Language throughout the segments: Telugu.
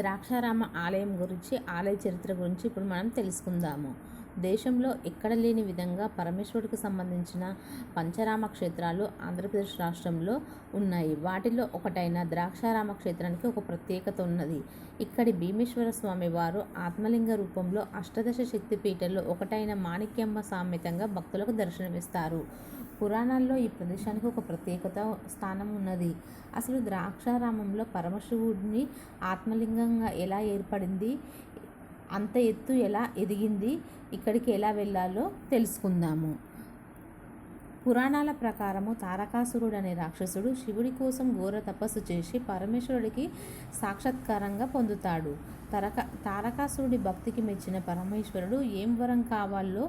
ద్రాక్షారామ ఆలయం గురించి ఆలయ చరిత్ర గురించి ఇప్పుడు మనం తెలుసుకుందాము. దేశంలో ఎక్కడ లేని విధంగా పరమేశ్వరుడికి సంబంధించిన పంచరామ క్షేత్రాలు ఆంధ్రప్రదేశ్ రాష్ట్రంలో ఉన్నాయి. వాటిలో ఒకటైన ద్రాక్షారామ క్షేత్రానికి ఒక ప్రత్యేకత ఉన్నది. ఇక్కడి భీమేశ్వర స్వామి వారు ఆత్మలింగ రూపంలో అష్టదశ శక్తిపీఠల్లో ఒకటైన మాణిక్యమ్మ సామెతంగా భక్తులకు దర్శనమిస్తారు. పురాణాల్లో ఈ ప్రదేశానికి ఒక ప్రత్యేకత స్థానం ఉన్నది. అసలు ద్రాక్షారామంలో పరమశివుడిని ఆత్మలింగంగా ఎలా ఏర్పడింది? అంత ఎత్తు ఎలా ఎదిగింది? ఇక్కడికి ఎలా వెళ్ళాలో తెలుసుకుందాము. పురాణాల ప్రకారము తారకాసురుడు అనే రాక్షసుడు శివుడి కోసం ఘోర తపస్సు చేసి పరమేశ్వరుడికి సాక్షాత్కారంగా పొందుతాడు. తరక తారకాసురుడి భక్తికి మెచ్చిన పరమేశ్వరుడు ఏం వరం కావాలో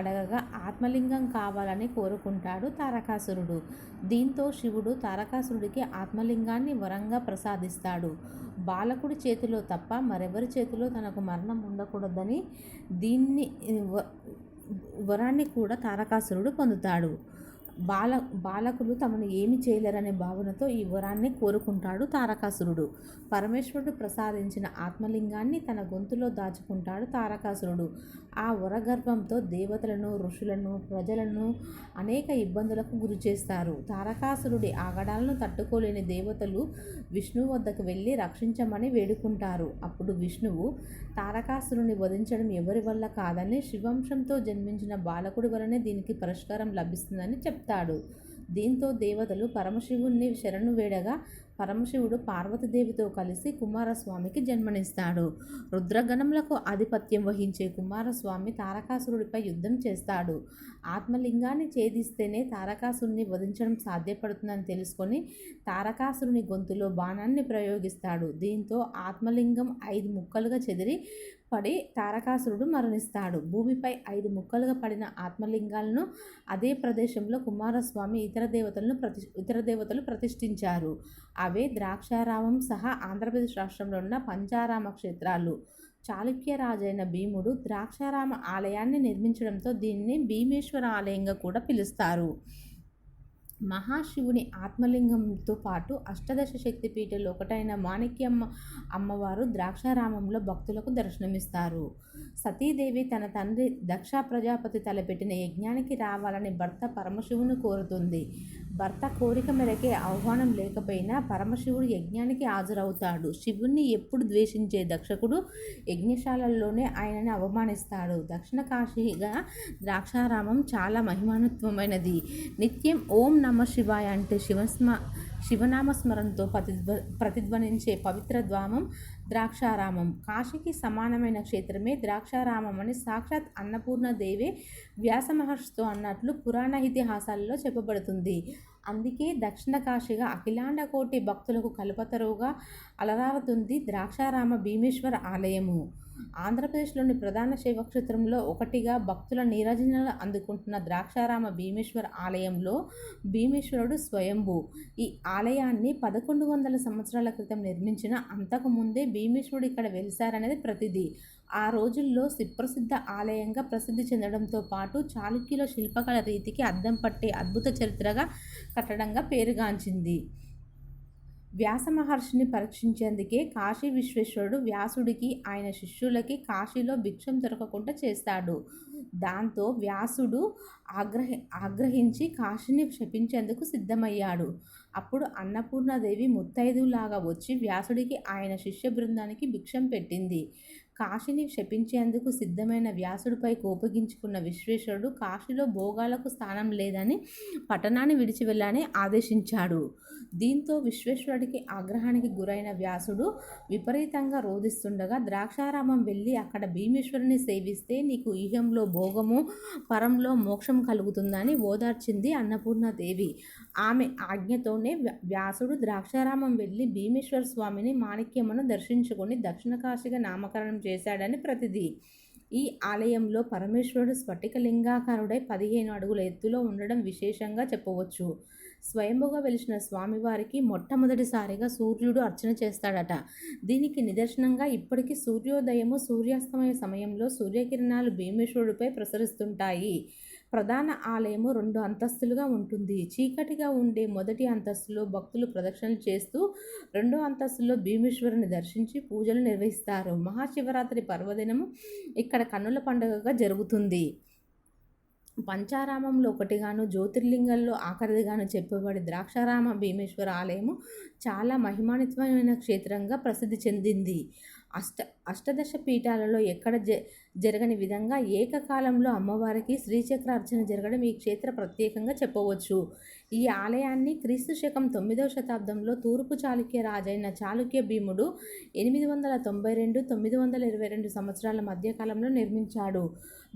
అడగగా ఆత్మలింగం కావాలని కోరుకుంటాడు తారకాసురుడు. దీంతో శివుడు తారకాసురుడికి ఆత్మలింగాన్ని వరంగా ప్రసాదిస్తాడు. బాలకుడి చేతిలో తప్ప మరెవరి చేతిలో తనకు మరణం ఉండకూడదని దీన్ని వరాన్ని కూడా తారకాసురుడు పొందుతాడు. బాల బాలకులు తమను ఏమి చేయలేరనే భావనతో ఈ వరాన్ని కోరుకుంటాడు తారకాసురుడు. పరమేశ్వరుడు ప్రసాదించిన ఆత్మలింగాన్ని తన గొంతులో దాచుకుంటాడు తారకాసురుడు. ఆ వరగర్భంతో దేవతలను ఋషులను ప్రజలను అనేక ఇబ్బందులకు గురి చేస్తారు. తారకాసురుడి ఆగడాలను తట్టుకోలేని దేవతలు విష్ణువు వద్దకు వెళ్ళి రక్షించమని వేడుకుంటారు. అప్పుడు విష్ణువు తారకాసురుని వధించడం ఎవరి వల్ల కాదని శివంశంతో జన్మించిన బాలకుడి వలనే దీనికి పరిష్కారం లభిస్తుందని చెప్తాడు. దీంతో దేవతలు పరమశివుణ్ణి శరణు వేడగా పరమశివుడు పార్వతీదేవితో కలిసి కుమారస్వామికి జన్మనిస్తాడు. రుద్రగణములకు ఆధిపత్యం వహించే కుమారస్వామి తారకాసురుడిపై యుద్ధం చేస్తాడు. ఆత్మలింగాన్ని ఛేదిస్తేనే తారకాసురుని వధించడం సాధ్యపడుతుందని తెలుసుకొని తారకాసురుని గొంతులో బాణాన్ని ప్రయోగిస్తాడు. దీంతో ఆత్మలింగం ఐదు ముక్కలుగా చెదిరి పడి తారకాసురుడు మరణిస్తాడు. భూమిపై ఐదు ముక్కలుగా పడిన ఆత్మలింగాలను అదే ప్రదేశంలో కుమారస్వామి ఇతర దేవతలను ప్రతి ఇతర దేవతలు ప్రతిష్ఠించారు. అవే ద్రాక్షారామం సహా ఆంధ్రప్రదేశ్ రాష్ట్రంలో ఉన్న పంచారామ క్షేత్రాలు. చాళుక్య రాజైన భీముడు ద్రాక్షారామ ఆలయాన్ని నిర్మించడంతో దీన్ని భీమేశ్వర ఆలయంగా కూడా పిలుస్తారు. మహాశివుని ఆత్మలింగంతో పాటు అష్టదశ శక్తిపీఠంలో ఒకటైన మాణిక్యమ్మ అమ్మవారు ద్రాక్షారామంలో భక్తులకు దర్శనమిస్తారు. సతీదేవి తన తండ్రి దక్ష ప్రజాపతి తలపెట్టిన యజ్ఞానికి రావాలని భర్త పరమశివుని కోరుతుంది. భర్త కోరిక మేరకే ఆహ్వానం లేకపోయినా పరమశివుడు యజ్ఞానికి హాజరవుతాడు. శివుణ్ణి ఎప్పుడు ద్వేషించే దక్షకుడు యజ్ఞశాలల్లోనే ఆయనని అవమానిస్తాడు. దక్షిణ కాశీగా ద్రాక్షారామం చాలా మహిమానుత్వమైనది. నిత్యం ఓం నమ శివాయ అంటే శివస్మ శివనామస్మరణతో ప్రతిధ్వ ప్రతిధ్వనించే పవిత్ర ద్వామం ద్రాక్షారామం. కాశీకి సమానమైన క్షేత్రమే ద్రాక్షారామం అని సాక్షాత్ అన్నపూర్ణదేవే వ్యాస మహర్షితో అన్నట్లు పురాణ ఇతిహాసాలలో చెప్పబడుతుంది. అందుకే దక్షిణ కాశీగా అఖిలాండ కోటి భక్తులకు కల్పతరువుగా అలరారుతుంది ద్రాక్షారామ భీమేశ్వర ఆలయము. ఆంధ్రప్రదేశ్లోని ప్రధాన శైవక్షేత్రంలో ఒకటిగా భక్తుల నీరాజనాలు అందుకుంటున్న ద్రాక్షారామ భీమేశ్వర ఆలయంలో భీమేశ్వరుడు స్వయంభూ. ఈ ఆలయాన్ని పదకొండు వందల సంవత్సరాల క్రితం నిర్మించిన అంతకుముందే భీమేశ్వరుడు ఇక్కడ వెలిశారనేది ప్రతిదీ. ఆ రోజుల్లో సుప్రసిద్ధ ఆలయంగా ప్రసిద్ధి చెందడంతో పాటు చాళుక్యుల శిల్పకళ రీతికి అద్దం పట్టే అద్భుత చరిత్రగా కట్టడంగా పేరుగాంచింది. వ్యాస మహర్షిని పరీక్షించేందుకే కాశీ విశ్వేశ్వరుడు వ్యాసుడికి ఆయన శిష్యులకి కాశీలో భిక్షం దొరకకుండా చేస్తాడు. దాంతో వ్యాసుడు ఆగ్రహి ఆగ్రహించి కాశీని క్షపించేందుకు సిద్ధమయ్యాడు. అప్పుడు అన్నపూర్ణాదేవి ముత్తైదులాగా వచ్చి వ్యాసుడికి ఆయన శిష్య బృందానికి భిక్షం పెట్టింది. కాశీని శపించేందుకు సిద్ధమైన వ్యాసుడిపై కోపగించుకున్న విశ్వేశ్వరుడు కాశీలో భోగాలకు స్థానం లేదని పట్టణాన్ని విడిచి వెళ్ళాలని ఆదేశించాడు. దీంతో విశ్వేశ్వరుడికి ఆగ్రహానికి గురైన వ్యాసుడు విపరీతంగా రోధిస్తుండగా ద్రాక్షారామం వెళ్ళి అక్కడ భీమేశ్వరుని సేవిస్తే నీకు ఈహంలో భోగము పరంలో మోక్షం కలుగుతుందని ఓదార్చింది అన్నపూర్ణదేవి. ఆమె ఆజ్ఞతోనే వ్యాసుడు ద్రాక్షారామం వెళ్ళి భీమేశ్వర స్వామిని మాణిక్యమును దర్శించుకొని దక్షిణ కాశీగా నామకరణం చేశాడని ప్రతిది. ఈ ఆలయంలో పరమేశ్వరుడు స్ఫటికలింగాకారుడై పదిహేను అడుగుల ఎత్తులో ఉండడం విశేషంగా చెప్పవచ్చు. స్వయంభుగా వెలిసిన స్వామివారికి మొట్టమొదటిసారిగా సూర్యుడు అర్చన చేస్తాడట. దీనికి నిదర్శనంగా ఇప్పటికీ సూర్యోదయము సూర్యాస్తమయ సమయంలో సూర్యకిరణాలు భీమేశ్వరుడిపై ప్రసరిస్తుంటాయి. ప్రధాన ఆలయము రెండు అంతస్తులుగా ఉంటుంది. చీకటిగా ఉండే మొదటి అంతస్తులో భక్తులు ప్రదక్షిణలు చేస్తూ రెండో అంతస్తులో భీమేశ్వరుని దర్శించి పూజలు నిర్వహిస్తారు. మహాశివరాత్రి పర్వదినము ఇక్కడ కన్నుల పండుగగా జరుగుతుంది. పంచారామంలో ఒకటిగాను జ్యోతిర్లింగంలో ఆఖరిదిగాను చెప్పబడి ద్రాక్షారామ భీమేశ్వర ఆలయము చాలా మహిమాన్వితమైన క్షేత్రంగా ప్రసిద్ధి చెందింది. అష్ట అష్టదశ పీఠాలలో ఎక్కడ జ జరగని విధంగా ఏకకాలంలో అమ్మవారికి శ్రీచక్ర అర్చన జరగడం ఈ క్షేత్ర ప్రత్యేకంగా చెప్పవచ్చు. ఈ ఆలయాన్ని క్రీస్తు శకం తొమ్మిదవ శతాబ్దంలో తూర్పు చాళుక్య రాజైన చాళుక్య భీముడు ఎనిమిది వందల తొంభై రెండు తొమ్మిది వందల ఇరవై రెండు సంవత్సరాల మధ్యకాలంలో నిర్మించాడు.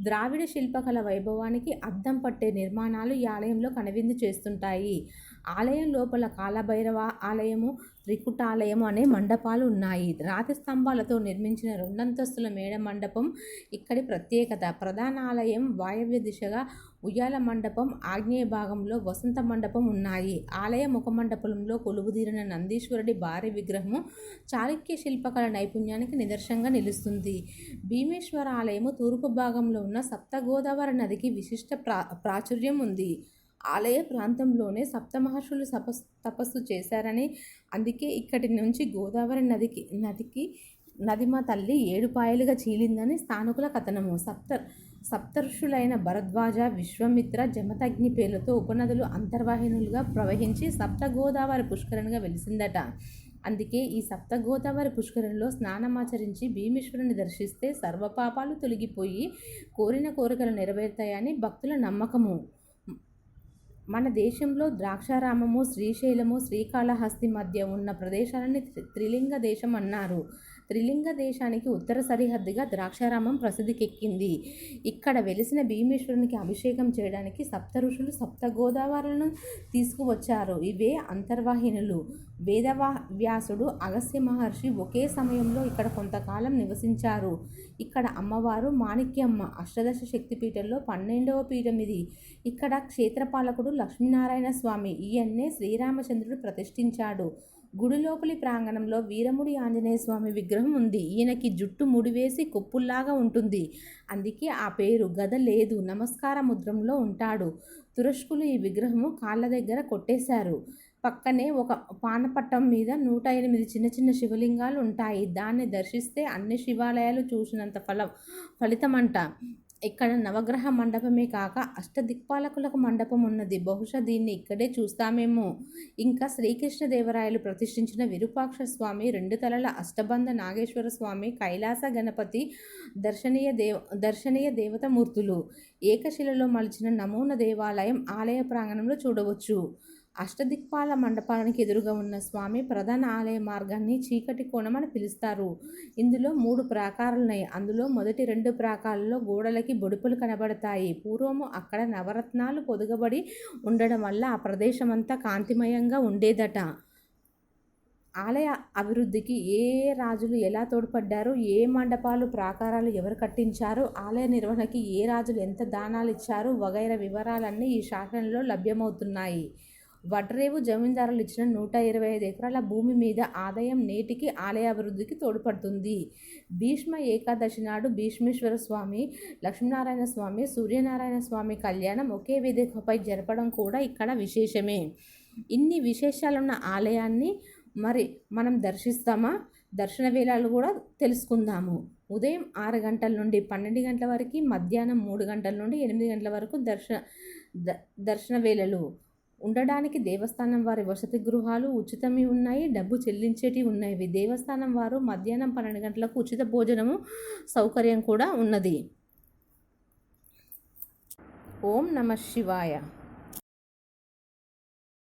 ద్రావిడ శిల్పకళ వైభవానికి అద్దం పట్టే నిర్మాణాలు ఈ ఆలయంలో కనువిందు చేస్తుంటాయి. ఆలయం లోపల కాలభైరవ ఆలయము త్రికుటాలయం అనే మండపాలు ఉన్నాయి. రాతి స్తంభాలతో నిర్మించిన రెండంతస్తుల మేడ మండపం ఇక్కడి ప్రత్యేకత. ప్రధాన ఆలయం వాయవ్య దిశగా ఉయ్యాల మండపం ఆగ్నేయ భాగంలో వసంత మండపం ఉన్నాయి. ఆలయ ముఖ మండపంలో కొలువుదీరిన నందీశ్వరుడి భారీ విగ్రహము చాళుక్య శిల్పకళ నైపుణ్యానికి నిదర్శనంగా నిలుస్తుంది. భీమేశ్వర ఆలయము తూర్పు భాగంలో ఉన్న సప్తగోదావరి నదికి విశిష్ట ప్రా ప్రాచుర్యం ఉంది. ఆలయ ప్రాంతంలోనే సప్తమహర్షులు తపస్సు తపస్సు చేశారని అందుకే ఇక్కడి నుంచి గోదావరి నదికి నదికి నదిమ తల్లి ఏడుపాయలుగా చీలిందని స్థానికుల కథనము. సప్త సప్తర్షులైన భరద్వాజ విశ్వమిత్ర జమతగ్ని పేర్లతో ఉపనదులు అంతర్వాహినులుగా ప్రవహించి సప్త గోదావరి పుష్కరణిగా వెలిసిందట. అందుకే ఈ సప్త గోదావరి పుష్కరంలో స్నానమాచరించి భీమేశ్వరుని దర్శిస్తే సర్వపాపాలు తొలగిపోయి కోరిన కోరికలు నెరవేరుతాయని భక్తుల నమ్మకము. మన దేశంలో ద్రాక్షారామము శ్రీశైలము శ్రీకాళహస్తి మధ్య ఉన్న ప్రదేశాలని త్రిలింగ దేశం అన్నారు. త్రిలింగ దేశానికి ఉత్తర సరిహద్దుగా ద్రాక్షారామం ప్రసిద్ధికెక్కింది. ఇక్కడ వెలిసిన భీమేశ్వరునికి అభిషేకం చేయడానికి సప్త ఋషులు సప్త గోదావరులను తీసుకువచ్చారు. ఇవే అంతర్వాహినులు. వేదవా వ్యాసుడు అగస్త్య మహర్షి ఒకే సమయంలో ఇక్కడ కొంతకాలం నివసించారు. ఇక్కడ అమ్మవారు మాణిక్యమ్మ అష్టదశ శక్తిపీఠంలో పన్నెండవ పీఠం ఇది. ఇక్కడ క్షేత్రపాలకుడు లక్ష్మీనారాయణ స్వామి. ఈయన్నే శ్రీరామచంద్రుడు ప్రతిష్ఠించాడు. గుడి లోపలి ప్రాంగణంలో వీరముడి ఆంజనేయ స్వామి విగ్రహం ఉంది. ఈయనకి జుట్టు ముడివేసి కొప్పుల్లాగా ఉంటుంది. అందుకే ఆ పేరు గద లేదు నమస్కార ముద్రంలో ఉంటాడు. తురష్కులు ఈ విగ్రహము కాళ్ళ దగ్గర కొట్టేశారు. పక్కనే ఒక పానపట్టం మీద నూట ఎనిమిది చిన్న చిన్న శివలింగాలు ఉంటాయి. దాన్ని దర్శిస్తే అన్ని శివాలయాలు చూసినంత ఫలం ఫలితమంట. ఇక్కడ నవగ్రహ మండపమే కాక అష్టదిక్పాలకులకు మండపం ఉన్నది బహుశా దీన్ని ఇక్కడే చూస్తామేమో. ఇంకా శ్రీకృష్ణదేవరాయలు ప్రతిష్ఠించిన విరూపాక్ష స్వామి రెండు తలల అష్టబంధ నాగేశ్వర స్వామి కైలాస గణపతి దర్శనీయ దేవ దర్శనీయ దేవతమూర్తులు ఏకశిలలో మలిచిన నమూన దేవాలయం ఆలయ ప్రాంగణంలో చూడవచ్చు. అష్టదిక్పాల మండపానికి ఎదురుగా ఉన్న స్వామి ప్రధాన ఆలయ మార్గాన్ని చీకటి కోణం అని పిలుస్తారు. ఇందులో మూడు ప్రాకారాలున్నాయి. అందులో మొదటి రెండు ప్రాకారాల్లో గోడలకి బొడుపులు కనబడతాయి. పూర్వము అక్కడ నవరత్నాలు పొదుగబడి ఉండడం వల్ల ఆ ప్రదేశం అంతా కాంతిమయంగా ఉండేదట. ఆలయ అభివృద్ధికి ఏ రాజులు ఎలా తోడ్పడ్డారు? ఏ మండపాలు ప్రాకారాలు ఎవరు కట్టించారు? ఆలయ నిర్వహణకి ఏ రాజులు ఎంత దానాలు ఇచ్చారు? వగైరా వివరాలన్నీ ఈ శాసనంలో లభ్యమవుతున్నాయి. వడ్రేవు జమీందారులు ఇచ్చిన నూట ఇరవై ఐదు ఎకరాల భూమి మీద ఆదాయం నేటికి ఆలయ అభివృద్ధికి తోడ్పడుతుంది. భీష్మ ఏకాదశి నాడు భీష్మేశ్వర స్వామి లక్ష్మీనారాయణ స్వామి సూర్యనారాయణ స్వామి కళ్యాణం ఒకే వేదికపై జరపడం కూడా ఇక్కడ విశేషమే. ఇన్ని విశేషాలున్న ఆలయాన్ని మరి మనం దర్శిస్తామా? దర్శన వేళలు కూడా తెలుసుకుందాము. ఉదయం ఆరు గంటల నుండి పన్నెండు గంటల వరకు మధ్యాహ్నం మూడు గంటల నుండి ఎనిమిది గంటల వరకు దర్శన దర్శన వేళలు. ఉండడానికి దేవస్థానం వారి వసతి గృహాలు ఉచితమి ఉన్నాయి డబ్బు చెల్లించేటివి ఉన్నాయి. దేవస్థానం వారు మధ్యాహ్నం పన్నెండు గంటలకు ఉచిత భోజనము సౌకర్యం కూడా ఉన్నది. ఓం నమ శివాయ.